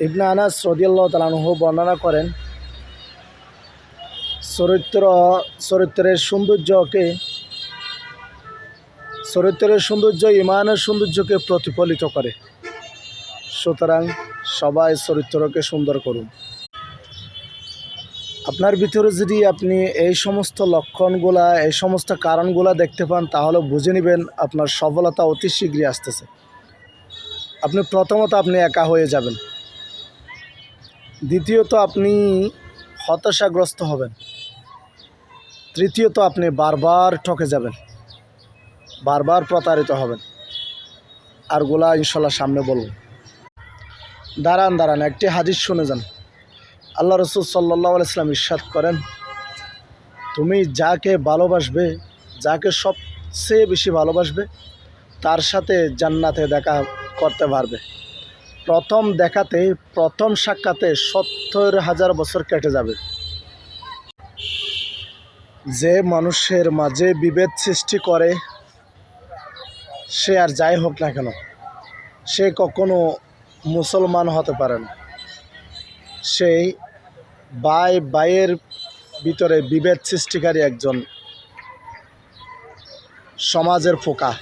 ইবনা আনাস রদিয়াল্লাহ তালানহ বর্ণনা করেন, চরিত্র, চরিত্রের সৌন্দর্যকে, চরিত্রের সৌন্দর্য, ইমানের সৌন্দর্যকে প্রতিফলিত করে। সুতরাং সবাই চরিত্রকে সুন্দর করুন। আপনার ভিতরে যদি আপনি এই সমস্ত লক্ষণগুলা, এই সমস্ত কারণগুলা দেখতে পান, তাহলে বুঝে নেবেন আপনার সফলতা অতি শীঘ্রই আসতেছে। আপনি প্রথমত আপনি একা হয়ে যাবেন। দ্বিতীয়ত আপনি হতাশাগ্রস্ত হবেন। তৃতীয়ত আপনি বারবার ঠকে যাবেন। বারবার প্রতারিত হবেন। আর গোলা ইনশাল্লাহ সামনে বলব। দাঁড়ান দাঁড়ান, একটি হাদিস শুনে যান। আল্লাহ রসুল সাল্লাহ ইসলাম ইস্বাদ করেন, তুমি যাকে ভালোবাসবে, যাকে সবচেয়ে বেশি ভালোবাসবে, তার সাথে জান্নাতে দেখা করতে পারবে। প্রথম দেখাতে, প্রথম সাক্ষাতে সত্তর হাজার বছর কেটে যাবে। যে মানুষের মাঝে বিভেদ সৃষ্টি করে, সে আর যাই হোক না কেন, সে কখনো মুসলমান হতে পারে না। সেই বাই বাইয়ের ভিতরে বিভেদ সৃষ্টিকারী একজন সমাজের ফোকা।